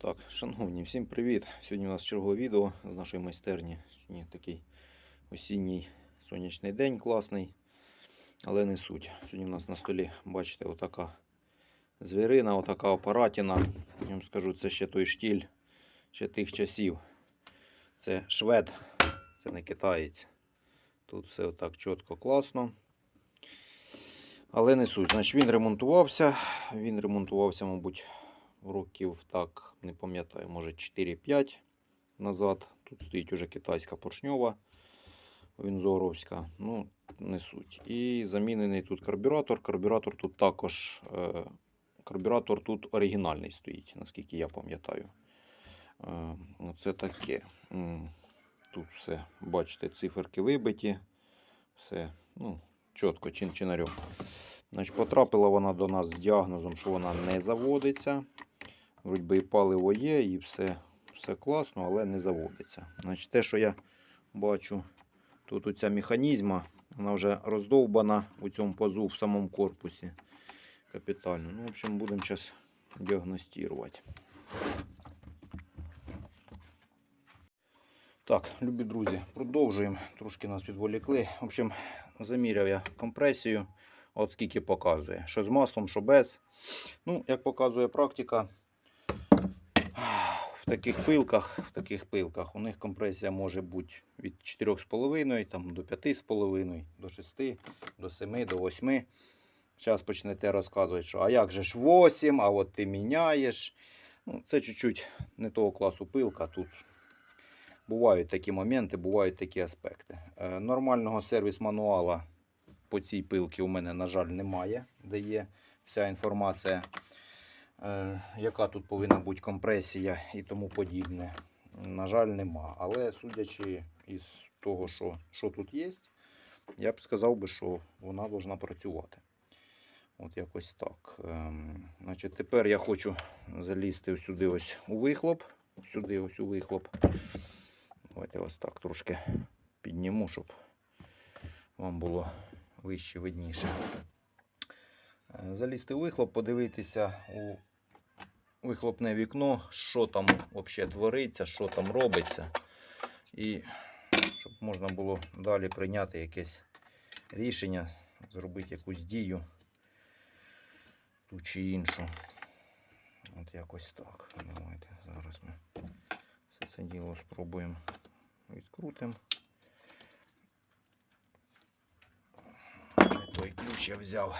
Так, шановні, всім привіт! Сьогодні у нас чергове відео з нашої майстерні. Сьогодні такий осінній сонячний день класний, але не суть. Сьогодні у нас на столі, бачите, отака звірина, отака апаратіна. Я вам скажу, це ще той штіль, ще тих часів. Це швед, це не китаєць. Тут все отак чітко, класно. Але не суть. Значить, він ремонтувався. Він ремонтувався, мабуть, років так, не пам'ятаю, може 4-5 назад. Тут стоїть уже китайська поршньова Вінзоровська. Ну, не суть. І замінений тут карбюратор. Карбюратор тут також е, карбюратор тут оригінальний стоїть, наскільки я пам'ятаю. Е, Оце таке. Тут все, бачите, циферки вибиті. Все, ну, чітко, чин чинарем. Значить, потрапила вона до нас з діагнозом, що вона не заводиться. Вроді і паливо є, і все, все класно, але не заводиться. Значить, те, що я бачу, тут оця механізма, вона вже роздовбана у цьому пазу в самому корпусі. Капітально. Ну, в общем, будемо зараз діагностувати. Так, любі друзі, продовжуємо. Трошки нас відволікли. В общем, заміряв я компресію. От скільки показує. Що з маслом, що без. Ну, як показує практика, в таких пилках, в таких пилках у них компресія може бути від 4,5 там, до 5,5, до 6, до 7, до 8. Зараз почнете розказувати, що а як же ж 8, а от ти міняєш. Ну, це чуть-чуть не того класу пилка. Тут бувають такі моменти, бувають такі аспекти. Е, Нормального сервіс-мануала по цій пилці у мене, на жаль, немає, де є вся інформація, е, яка тут повинна бути компресія і тому подібне. На жаль, нема. Але судячи із того, що, що тут є, я б сказав би, що вона повинна працювати. От якось так. Ем, значить, тепер я хочу залізти сюди ось у вихлоп. Сюди ось у вихлоп. Давайте ось так трошки підніму, щоб вам було вище видніше. Е, Залізти у вихлоп, подивитися у вихлопне вікно, що там взагалі твориться, що там робиться. І щоб можна було далі прийняти якесь рішення, зробити якусь дію ту чи іншу. От якось так. Давайте зараз ми все це діло спробуємо відкрутимо. Той ключ я взяв.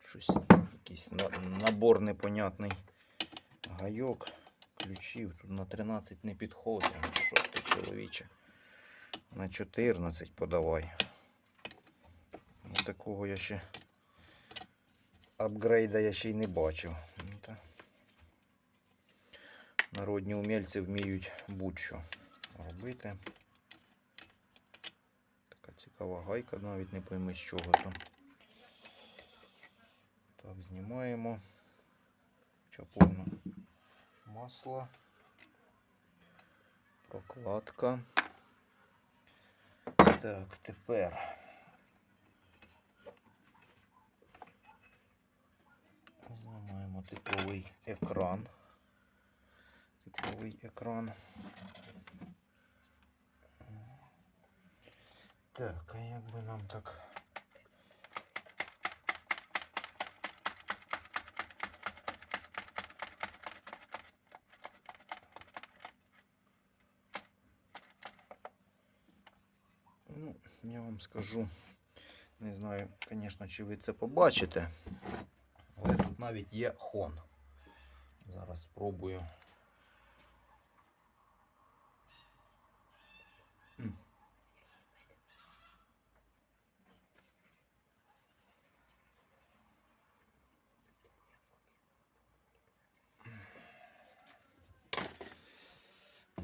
Щось якийсь на- набор непонятний гайок, ключів. Тут на 13 не підходить. Ну, Що ти, чоловіче? На 14 подавай. Ну, такого я ще апгрейда я ще й не бачив. Народні умільці вміють будь-що робити. Така цікава гайка, навіть не пойми з чого то. Так, знімаємо. Чаповно масло. Прокладка. Так, тепер. Знімаємо типовий екран. Типовий екран. Так, а як би нам так. Ну, я вам скажу, не знаю, звісно, чи ви це побачите, але тут навіть є хон. Зараз спробую. М.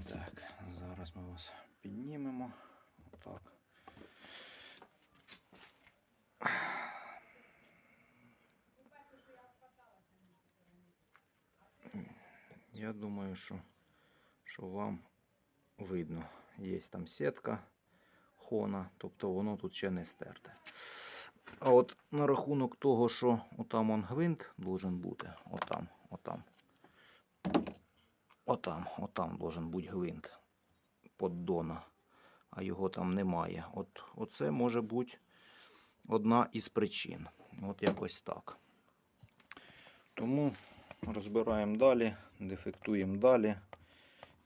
Так, зараз ми вас піднімемо. Отак. Я думаю, що, що вам видно. Є там сітка, хона, тобто воно тут ще не стерте. А от на рахунок того, що отам он гвинт должен бути, отам, отам. Отам, отам должен бути гвинт поддона, а його там немає. От, оце може бути одна із причин. От якось так. Тому розбираємо далі, дефектуємо далі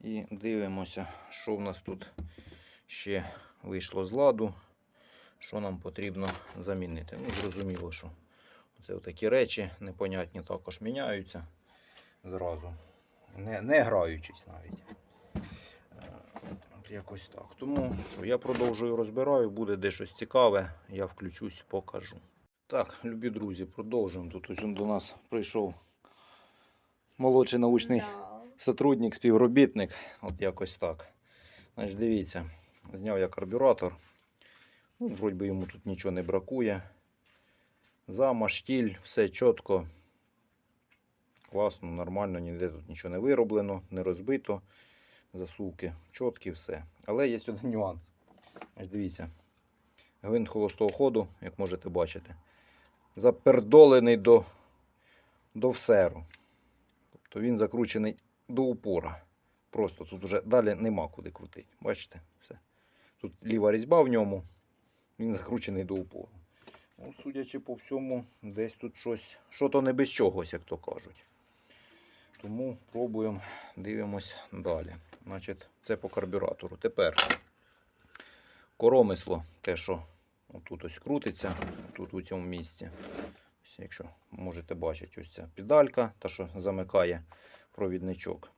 і дивимося, що в нас тут ще вийшло з ладу, що нам потрібно замінити. Ну, зрозуміло, що це такі речі непонятні також міняються зразу, не, не граючись навіть. Е, От якось так. Тому що я продовжую розбираю, буде де щось цікаве, я включусь, покажу. Так, любі друзі, продовжуємо. Тут ось до нас прийшов молодший научний. Сотрудник, співробітник. От якось так. Значить, дивіться, зняв я карбюратор. Ну, вроді йому тут нічого не бракує. Зама, штіль, все чітко. Класно, нормально, ніде тут нічого не вироблено, не розбито. Засувки чіткі, все. Але є один нюанс. Значить, дивіться. Гвинт холостого ходу, як можете бачити, запердолений до, до всеру. Тобто він закручений до упора. Просто тут вже далі нема куди крутити. Бачите? Все. Тут ліва різьба в ньому, він закручений до упору. Ну, судячи по всьому, десь тут щось, що то не без чогось, як то кажуть. Тому пробуємо, дивимось далі. Значить, це по карбюратору. Тепер коромисло, те, що тут ось крутиться, тут у цьому місці. Якщо можете бачити, ось ця педалька, та що замикає провідничок.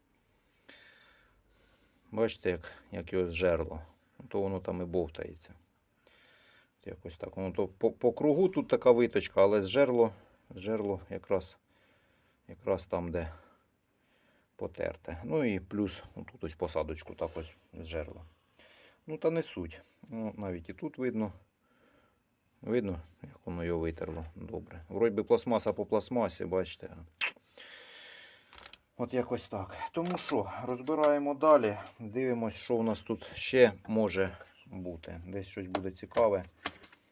Бачите, як, як його зжерло. То воно там і бовтається. Якось так. Воно то по, по кругу тут така виточка, але зжерло, зжерло якраз, якраз там, де потерте. Ну і плюс тут ось посадочку так ось зжерло. Ну та не суть. Ну, навіть і тут видно. Видно, як воно його витерло добре. Вроді би пластмаса по пластмасі, бачите. От якось так. Тому що, розбираємо далі, дивимось, що в нас тут ще може бути. Десь щось буде цікаве.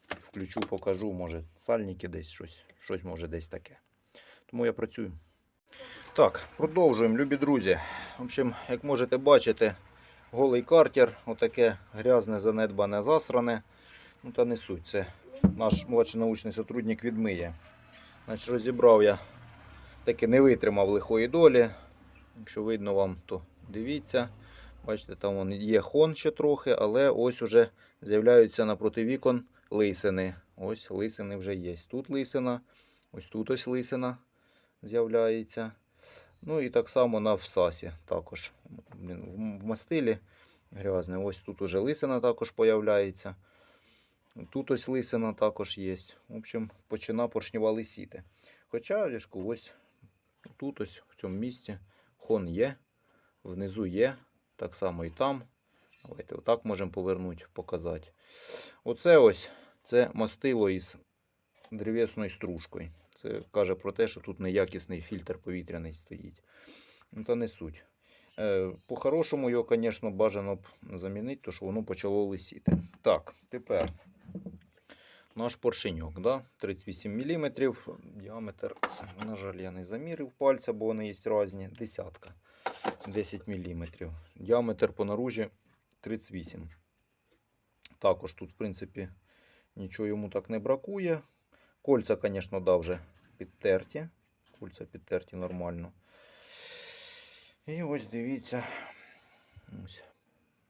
Включу, покажу, може сальники десь щось, щось може десь таке. Тому я працюю. Так, продовжуємо, любі друзі. В общем, як можете бачити, голий картер, отаке грязне, занедбане, засране. Ну та не суть, це наш молодший научний сотрудник відмиє. Значить, розібрав я, таки не витримав лихої долі. Якщо видно вам, то дивіться. Бачите, там є хон ще трохи, але ось уже з'являються напроти вікон лисини. Ось лисини вже є. Тут лисина, ось тут ось лисина з'являється. Ну і так само на всасі також. В мастилі грязне. Ось тут уже лисина також появляється. Тут ось лисина також є. В общем, почина поршнева лисіти. Хоча ось тут ось в цьому місці хон є, внизу є, так само і там. Давайте отак можемо повернути, показати. Оце ось це мастило із древесною стружкою. Це каже про те, що тут неякісний фільтр повітряний стоїть. Ну, та не суть. Е, По-хорошому його, звісно, бажано б замінити, тому що воно почало лисіти. Так, тепер наш поршеньок, да? 38 мм. Діаметр, на жаль, я не замірив пальця, бо вони є різні. Десятка. 10 мм. Діаметр по наружі 38. Також тут, в принципі, нічого йому так не бракує. Кольця, звісно, да, вже підтерті. Кольця підтерті нормально. І ось дивіться. Ось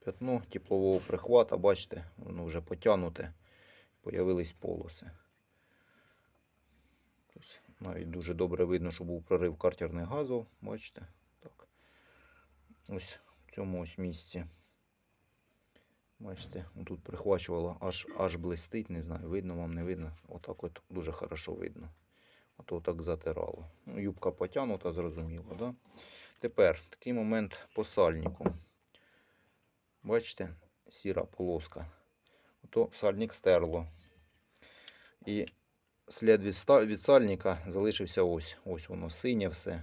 п'ятно теплового прихвата, бачите, воно вже потягнуте. Появились полоси. Навіть дуже добре видно, що був прорив картерних газів. Бачите? Так. Ось в цьому ось місці. Бачите, тут прихвачувало, аж аж блистить, не знаю, видно вам, не видно. Отак от дуже хорошо видно. А то так затирало. Ну, юбка потягнута, зрозуміло. Да? Тепер такий момент по сальнику. Бачите, сіра полоска. Ото сальник стерло. І слід від, сальника залишився ось. Ось воно синє все.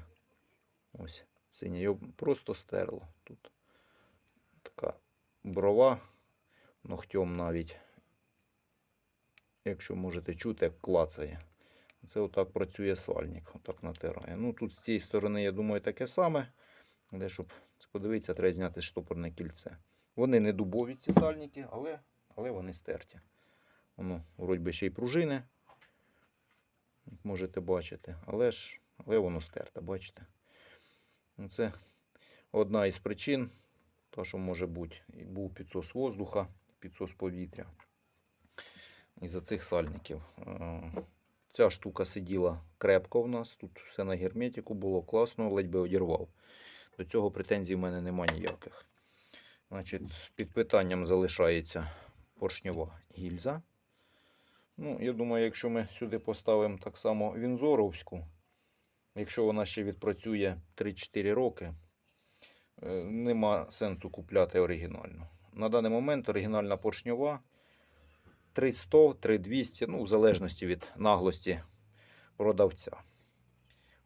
Ось синє. Його просто стерло. Тут така брова ногтем навіть, якщо можете чути, як клацає. Це отак працює сальник, отак натирає. Ну тут з цієї сторони, я думаю, таке саме. Де щоб подивитися, треба зняти штопорне кільце. Вони не дубові, ці сальники, але, але вони стерті. Воно, вроді би, ще й пружини, як можете бачити, але ж але воно стерте, бачите? Ну, Це одна із причин, то, що може бути, був підсос воздуха, підсос повітря. Із-за цих сальників. Е, Ця штука сиділа крепко в нас. Тут все на герметику було класно, ледь би одірвав. До цього претензій в мене нема ніяких. Значить, під питанням залишається поршньова гільза. Ну, я думаю, якщо ми сюди поставимо так само вінзоровську, якщо вона ще відпрацює 3-4 роки, е, нема сенсу купляти оригінальну. На даний момент оригінальна поршньова 300, 3200, ну, в залежності від наглості продавця.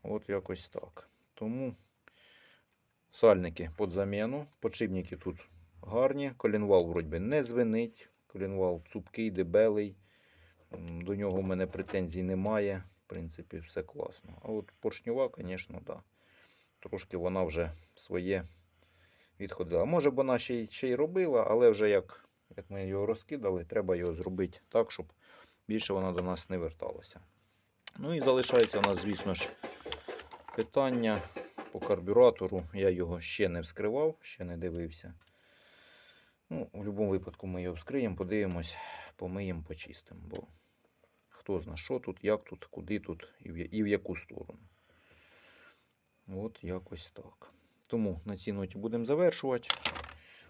От якось так. Тому сальники під заміну, подшипники тут гарні, колінвал вроді не звенить, колінвал цупкий, дебелий. До нього в мене претензій немає. В принципі, все класно. А от поршньова, звісно, да. Трошки вона вже своє відходила. Може б вона ще й, ще й робила, але вже як, як ми його розкидали, треба його зробити так, щоб більше вона до нас не верталася. Ну і залишається у нас, звісно ж, питання по карбюратору. Я його ще не вскривав, ще не дивився. Ну, в будь-якому випадку ми його вскриємо, подивимось, помиємо, почистимо. Бо хто зна, що тут, як тут, куди тут і в, яку сторону. От якось так. Тому на цій ноті будемо завершувати.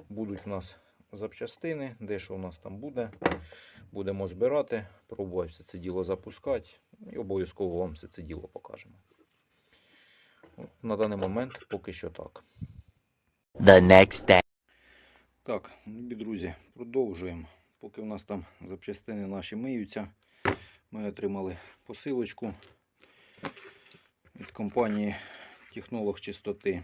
Будуть у нас запчастини, дещо у нас там буде. Будемо збирати, пробувати все це діло запускати. І обов'язково вам все це діло покажемо. От, на даний момент поки що так. the next day. Так, любі друзі, продовжуємо. Поки у нас там запчастини наші миються, ми отримали посилочку від компанії Технолог Чистоти.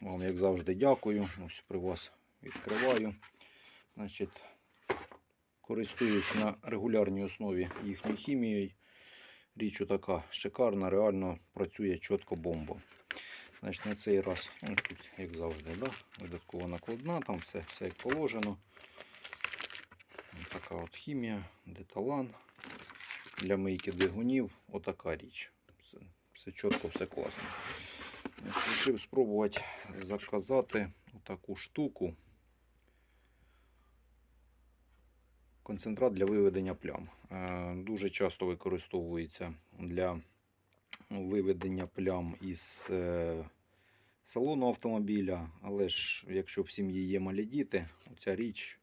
Вам, як завжди, дякую. Ось при вас відкриваю. Значить, користуюсь на регулярній основі їхньою хімією. Річ така шикарна, реально працює чітко бомба. Значить, на цей раз, ну, тут, як завжди, да? видаткова накладна, там все, все як положено. Така от хімія, деталан для мийки двигунів. Отака річ. Все, все чітко, все класно. Рішив спробувати заказати таку штуку. Концентрат для виведення плям. Е, Дуже часто використовується для виведення плям із е, салону автомобіля. Але ж якщо в сім'ї є малі діти, ця річ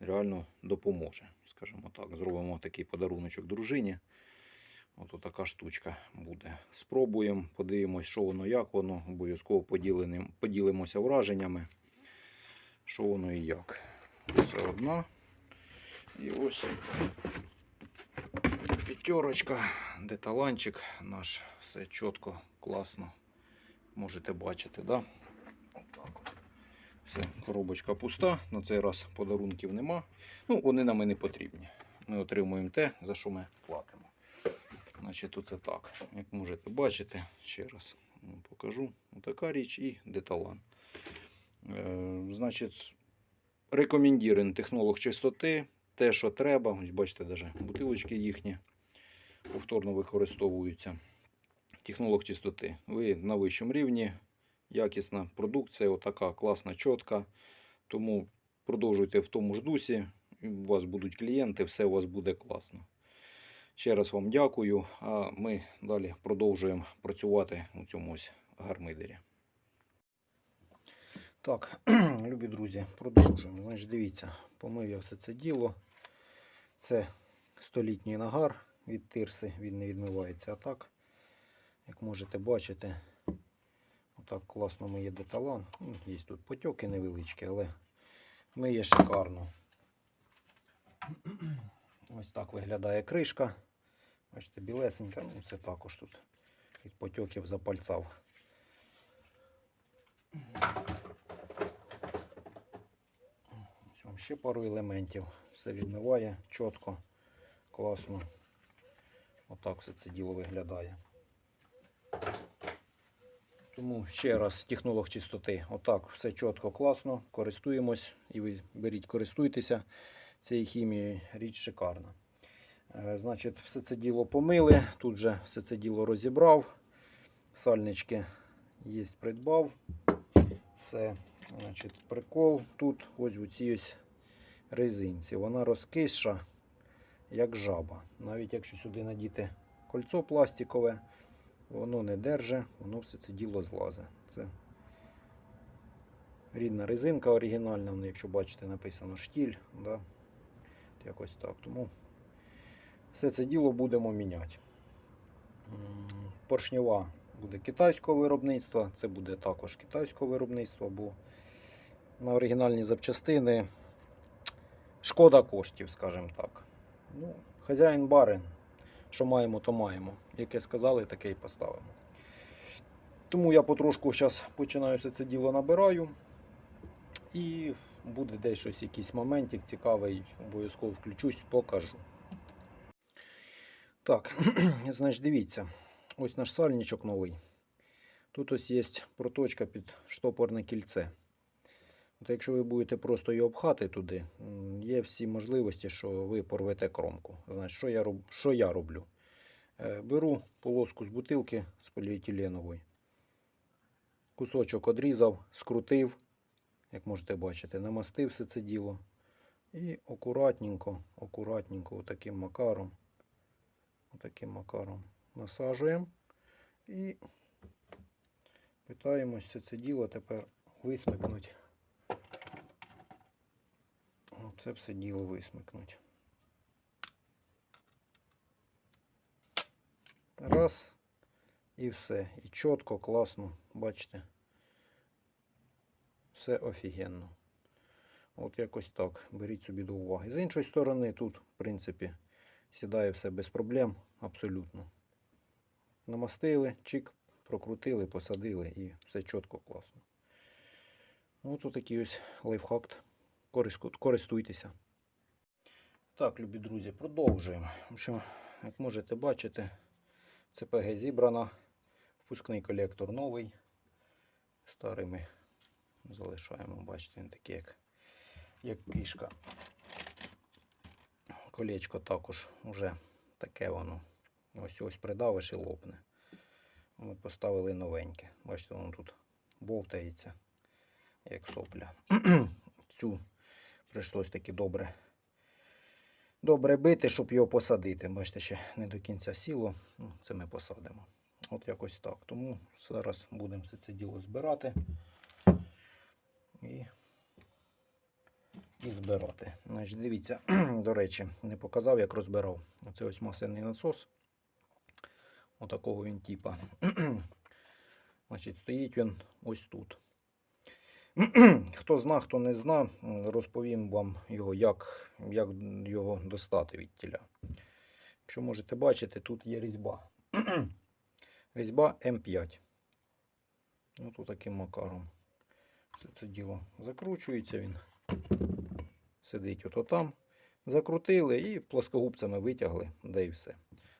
реально допоможе. Скажімо так, зробимо такий подаруночок дружині. Ось така штучка буде. Спробуємо, подивимось, що воно, як воно. Обов'язково поділимося враженнями, що воно і як. Це одна. І ось п'ятерочка, деталанчик наш. Все чітко, класно. Можете бачити, да? Все, коробочка пуста. На цей раз подарунків нема. Ну, вони нам і не потрібні. Ми отримуємо те, за що ми платимо. Значить, оце так. Як можете бачити, ще раз вам покажу. Отака річ і деталан. Е, значить, рекомендуємо технолог чистоти. Те, що треба. Бачите, навіть бутилочки їхні повторно використовуються. Технолог чистоти. Ви на вищому рівні. Якісна продукція, отака класна, чітка. Тому продовжуйте в тому ж дусі. У вас будуть клієнти, все у вас буде класно. Ще раз вам дякую. А ми далі продовжуємо працювати у цьому гармидері. Так, любі друзі, продовжуємо. Значить, дивіться, помив я все це діло. Це столітній нагар від тирси, він не відмивається. А так, як можете бачити, отак класно миє деталан. Ну, Є тут потьоки невеличкі, але миє шикарно. Ось так виглядає кришка. Бачите, білесенька, ну це також тут від потьоків запальцав. Ось вам Ще пару елементів. Все відмиває чітко, класно. Отак все це діло виглядає. Тому ще раз, технолог чистоти. Отак, все чітко, класно. Користуємось і ви беріть, користуйтеся цією хімією. Річ шикарна. Е, Значить, все це діло помили. Тут вже все це діло розібрав. Сальнички є, придбав. Все, значить, прикол тут ось у цій ось резинці. Вона розкисша, як жаба. Навіть якщо сюди надіти кольцо пластикове, воно не держить, воно все це діло злазить. Це рідна резинка оригінальна, ну, якщо бачите, написано штіль. Да? Якось так. Тому все це діло будемо міняти. Поршнева буде китайського виробництва, це буде також китайського виробництва, бо на оригінальні запчастини шкода коштів, скажімо так. Ну, хазяїн барин, що маємо, то маємо. Яке сказали, таке і поставимо. Тому я потрошку зараз починаю все це діло набираю. І буде десь щось, якийсь моментик цікавий, обов'язково включусь, покажу. Так, значить, дивіться, ось наш сальничок новий. Тут ось є проточка під штопорне кільце. От якщо ви будете просто її обхати туди, є всі можливості, що ви порвете кромку. Значить, що я, роб... що я роблю? Е, Беру полоску з бутилки з поліетиленової, кусочок одрізав, скрутив, як можете бачити, намастив все це діло. І акуратненько, акуратненько, отаким макаром, отаким макаром насаджуємо. І питаємося це діло тепер висмикнути. Це все діло висмикнуть. Раз. І все. І чітко, класно, бачите. Все офігенно. От якось так. Беріть собі до уваги. З іншої сторони, тут, в принципі, сідає все без проблем. Абсолютно. Намастили, чик, прокрутили, посадили і все чітко, класно. От такий ось лайфхак. Користуйтеся. Так, любі друзі, продовжуємо. В общем, як можете бачити, ЦПГ зібрана. Впускний колектор новий. Старий ми залишаємо, бачите, він такий, як, як кишка. Колечко також вже таке воно. Ось ось придавиш і лопне. Ми поставили новеньке. Бачите, воно тут бовтається, як сопля. Цю прийшлось таки добре. Добре бити, щоб його посадити. Бачите, ще не до кінця сіло. Ну, це ми посадимо. От якось так. Тому зараз будемо все це діло збирати і, і збирати. Значить, дивіться, до речі, не показав, як розбирав. Оце ось масляний насос. Отакого він типа. Значить, стоїть він ось тут. Хто зна, хто не зна, розповім вам його, як, як його достати від тіля. Якщо можете бачити, тут є різьба. різьба М5. Ось таким макаром. Це, це діло закручується він. Сидить ото там. Закрутили і плоскогубцями витягли, де і все.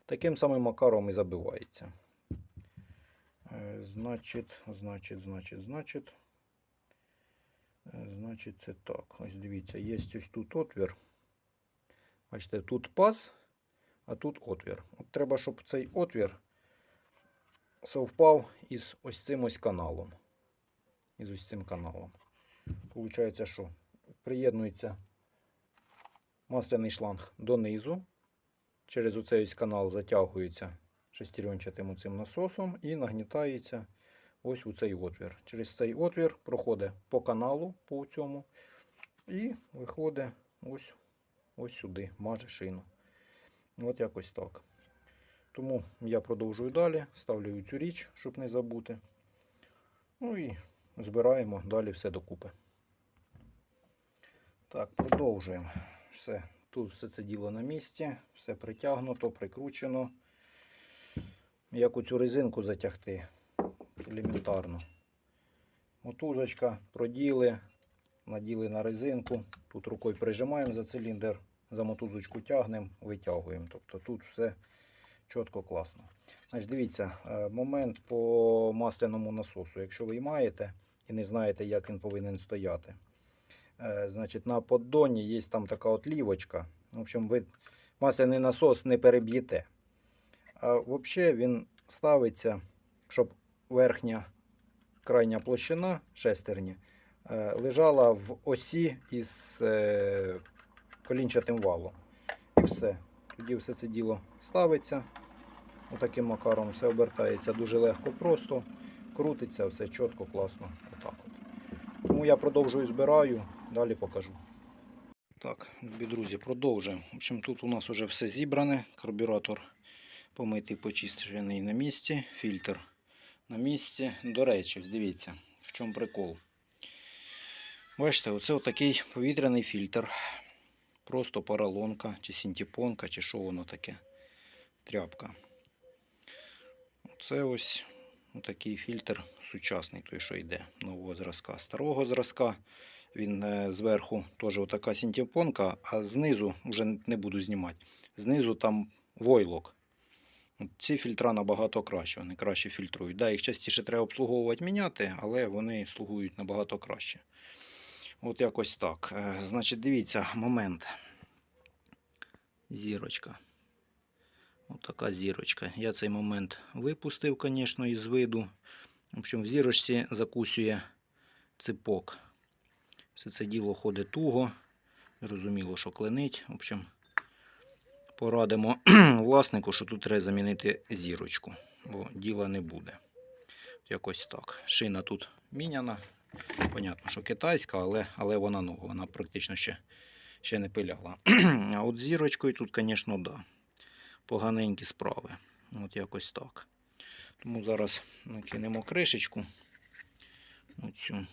Таким самим макаром і забивається. Е, Значить, значить, значить, значить. Е, Значить, це так. Ось дивіться, є ось тут отвір. Бачите, тут паз, а тут отвір. От треба, щоб цей отвір совпав із ось цим ось каналом. Із ось цим каналом. Получається, що приєднується масляний шланг донизу. Через оцей ось канал затягується шестеренчатим цим насосом і нагнітається ось у цей отвір. Через цей отвір проходить по каналу по цьому і виходить ось, ось сюди, маже шину. От якось так. Тому я продовжую далі, ставлю цю річ, щоб не забути. Ну і збираємо далі все докупи. Так, продовжуємо. Все. Тут все це діло на місці, все притягнуто, прикручено. Як у цю резинку затягти елементарно. Мотузочка, проділи, наділи на резинку. Тут рукою прижимаємо за циліндр, за мотузочку тягнемо, витягуємо. Тобто тут все чітко класно. Значить, дивіться, е, момент по масляному насосу. Якщо ви маєте і не знаєте, як він повинен стояти. Е, Значить, на поддоні є там така от лівочка. В общем, ви масляний насос не переб'єте. А взагалі він ставиться, щоб верхня крайня площина шестерні е, лежала в осі із е, колінчатим валом. І все. Тоді все це діло ставиться. Отаким макаром все обертається дуже легко, просто. Крутиться, все чітко, класно. Отак от. Тому я продовжую збираю, далі покажу. Так, друзі, продовжуємо. В общем, тут у нас вже все зібране. Карбюратор помитий, почищений на місці, фільтр на місці. До речі, дивіться, в чому прикол. Бачите, оце отакий повітряний фільтр. Просто поролонка, чи синтепонка, чи що воно таке. Тряпка. Оце ось такий фільтр сучасний, той, що йде нового зразка. Старого зразка він е, зверху теж отака синтепонка, а знизу вже не буду знімати. Знизу там войлок. Ці фільтра набагато краще, вони краще фільтрують. Да, їх частіше треба обслуговувати міняти, але вони слугують набагато краще. От якось так. Е, Значить, дивіться, момент. Зірочка. От така зірочка. Я цей момент випустив, звісно, із виду. В общем, в зірочці закусює ципок. Все це діло ходить туго. Зрозуміло, що кленить. В общем, порадимо власнику, що тут треба замінити зірочку, бо діла не буде. Якось так. Шина тут міняна. Понятно, що китайська, але, але вона нова, вона практично ще, ще не пиляла. А от зірочкою тут, звісно, да. Поганенькі справи. От якось так. Тому зараз накинемо кришечку. Оцю.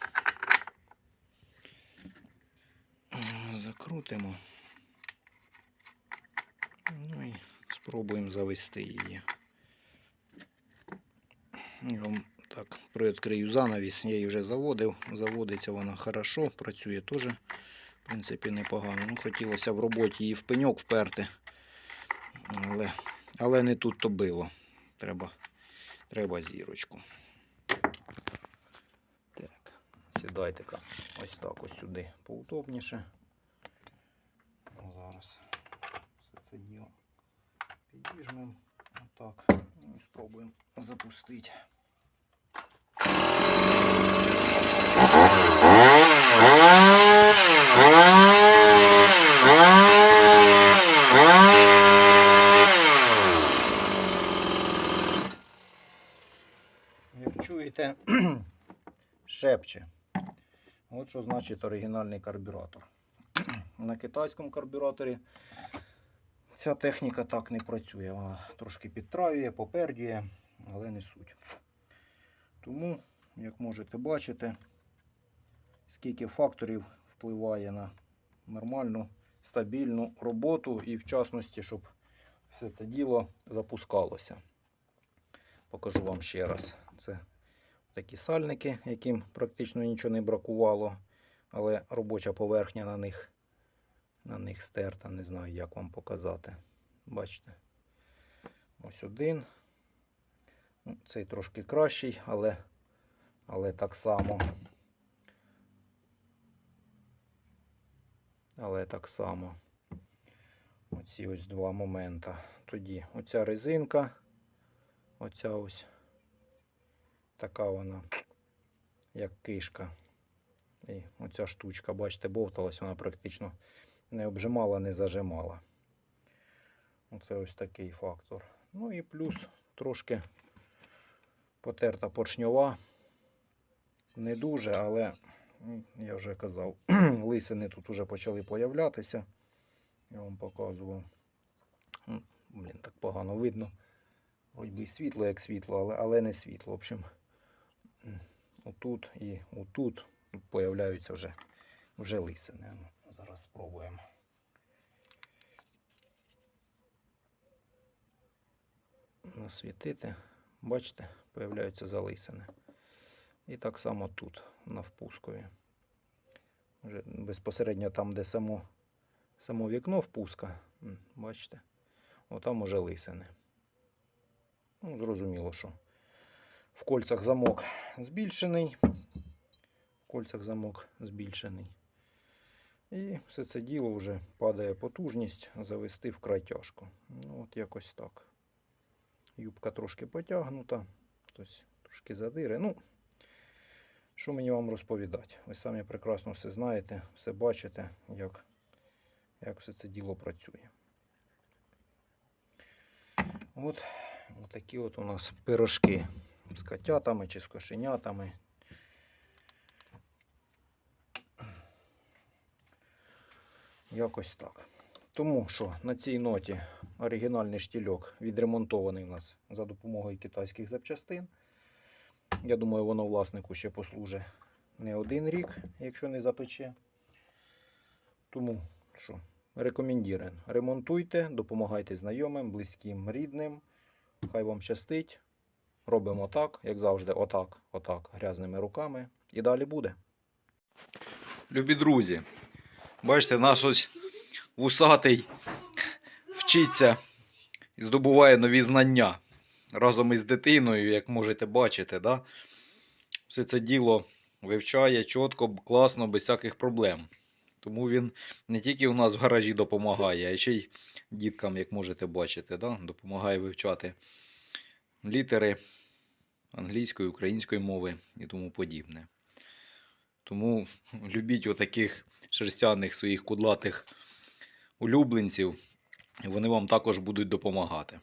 Закрутимо. Ну і спробуємо завести її. Так приоткрию занавіс. Я її вже заводив. Заводиться вона хорошо, працює теж, в принципі, непогано. Ну, хотілося в роботі її в пеньок вперти. Але, але не тут то било. Треба, треба зірочку. Так, сідайте ось так ось сюди поудобніше. Зараз це діло підіжмемо. Отак. Ну і спробуємо запустити. Як чуєте, шепче. От що значить оригінальний карбюратор. На китайському карбюраторі ця техніка так не працює. Вона трошки підтравює, попердює, але не суть. Тому, як можете бачити, скільки факторів впливає на нормальну, стабільну роботу і в частності, щоб все це діло запускалося. Покажу вам ще раз. Це такі сальники, яким практично нічого не бракувало, але робоча поверхня на них, на них стерта. Не знаю, як вам показати. Бачите? Ось один. Ну, Цей трошки кращий, але, але так само. Але так само. Оці ось два моменти. Тоді оця резинка. Оця ось така вона, як кишка. І оця штучка, бачите, бовталась, вона практично не обжимала, не зажимала. Оце ось такий фактор. Ну і плюс трошки потерта поршньова. Не дуже, але м, я вже казав, лисини тут вже почали появлятися. Я вам показував. Блін, так погано видно. Хоч би світло, як світло, але, але не світло. В общем, отут і отут появляються вже, вже лисини. Зараз спробуємо. Насвітити. Бачите, появляються залисини. І так само тут, на впускові. Вже безпосередньо там, де само, само вікно впуска. Бачите? Отам уже лисини. Ну, зрозуміло, що в кольцах замок збільшений. В кольцах замок збільшений. І все це діло вже падає потужність, завести вкрай тяжко. Ну, от якось так. Юбка трошки потягнута, тобто трошки задири. Ну, що мені вам розповідати? Ви самі прекрасно все знаєте, все бачите, як, як все це діло працює. От такі от у нас пирожки з котятами чи з кошенятами. Якось так. Тому що на цій ноті оригінальний штільок відремонтований у нас за допомогою китайських запчастин. Я думаю, воно власнику ще послужить не один рік, якщо не запече. Тому що, рекомендуємо. Ремонтуйте, допомагайте знайомим, близьким, рідним. Хай вам щастить. Робимо так, як завжди, отак, отак, грязними руками. І далі буде. Любі друзі, бачите, наш ось вусатий вчиться і здобуває нові знання разом із дитиною, як можете бачити. Да? Все це діло вивчає чітко, класно, без всяких проблем. Тому він не тільки у нас в гаражі допомагає, а ще й діткам, як можете бачити, да? допомагає вивчати літери англійської, української мови і тому подібне. Тому любіть отаких шерстяних своїх кудлатих улюбленців, і вони вам також будуть допомагати.